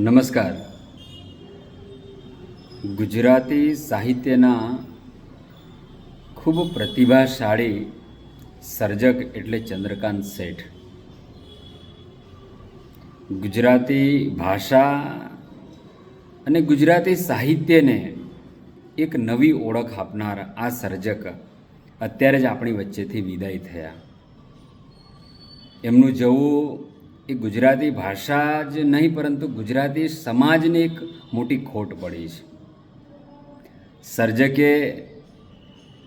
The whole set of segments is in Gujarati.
નમસ્કાર. ગુજરાતી સાહિત્યના ખૂબ પ્રતિભાશાળી સર્જક એટલે ચંદ્રકાંત શેઠ. ગુજરાતી ભાષા અને ગુજરાતી સાહિત્યને એક નવી ઓળખ આપનાર આ સર્જક અત્યારે જ આપણી વચ્ચેથી વિદાય થયા. એમનું જવું એ ગુજરાતી ભાષા જ નહીં, પરંતુ ગુજરાતી સમાજને એક મોટી ખોટ પડી છે. સર્જકે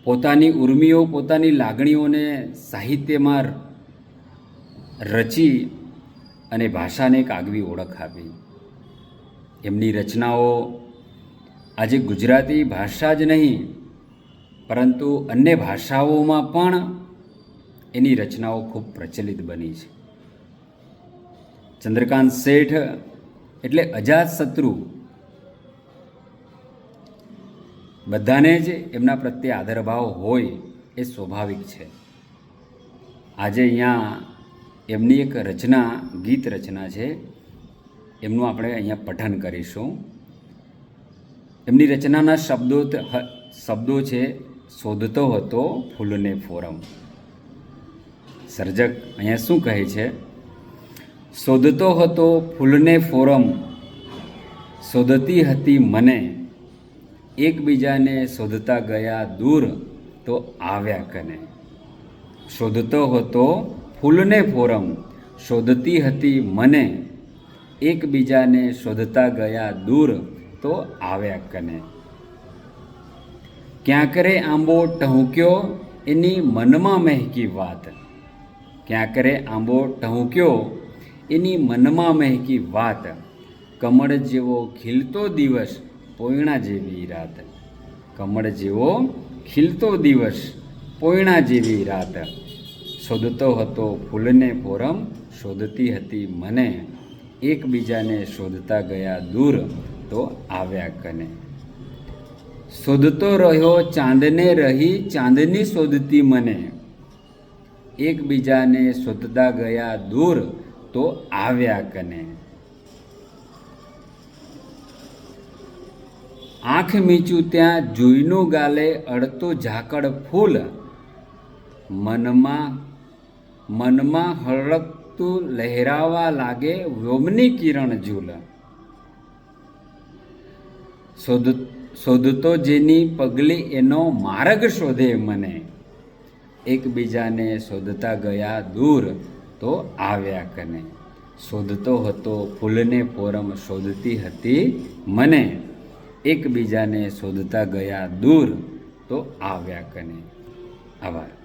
પોતાની ઉર્મીઓ, પોતાની લાગણીઓને સાહિત્યમાં રચી અને ભાષાને એક આગવી ઓળખ આપી. એમની રચનાઓ આજે ગુજરાતી ભાષા જ નહીં, પરંતુ અન્ય ભાષાઓમાં પણ એની રચનાઓ ખૂબ પ્રચલિત બની છે. ચંદ્રકાંત શેઠ એટલે અજાત શત્રુ. બધાને જ એમના પ્રત્યે આદરભાવ હોય એ સ્વાભાવિક છે. આજે અહીંયા એમની એક રચના, ગીત રચના છે. એમનું આપણે અહીંયા પઠન કરીશું. એમની રચનાના શબ્દો શબ્દો છે, શોધતો હતો ફૂલને ફોરમ. સર્જક અહીંયા શું કહે છે? શોધતો હતો ફૂલને ફોરમ શોધતી હતી મને એકબીજાને શોધતા ગયા દૂર તો આવ્યા કને શોધતો હતો ફૂલને ફોરમ શોધતી હતી મને એકબીજાને શોધતા ગયા દૂર તો આવ્યા કને ક્યાંક રે આંબો ટહુક્યો એની મનમાં મહેકી વાત ક્યાંક રે આંબો ટહુક્યો એની મનમાં મહેકી વાત. કમળ જેવો ખીલતો દિવસ પોયણા જેવી રાત. કમળ જેવો ખીલતો દિવસ પોયણા જેવી રાત. શોધતો હતો ફૂલને ફોરમ શોધતી હતી મને. એકબીજાને શોધતા ગયા દૂર તો આવ્યા કને. શોધતો રહ્યો ચાંદને રહી, ચાંદની શોધતી મને. એકબીજાને શોધતા ગયા દૂર તો આવ્યા કને? આંખ મીચું ત્યાં જોઈનું ગાલે અડતું ઝાકળ ફૂલ. મનમાં મનમાં હળકતું લહેરાવા લાગે વ્યોમની કિરણ ઝૂલ. શોધ, શોધતો જેની પગલી એનો માર્ગ શોધે મને. એકબીજાને શોધતા ગયા દૂર. તો આવ્યા કને. શોધતો હતો, ફૂલને ફોરમ શોધતી હતી મને. એકબીજાને શોધતા ગયા દૂર તો આવ્યા કને. આભાર.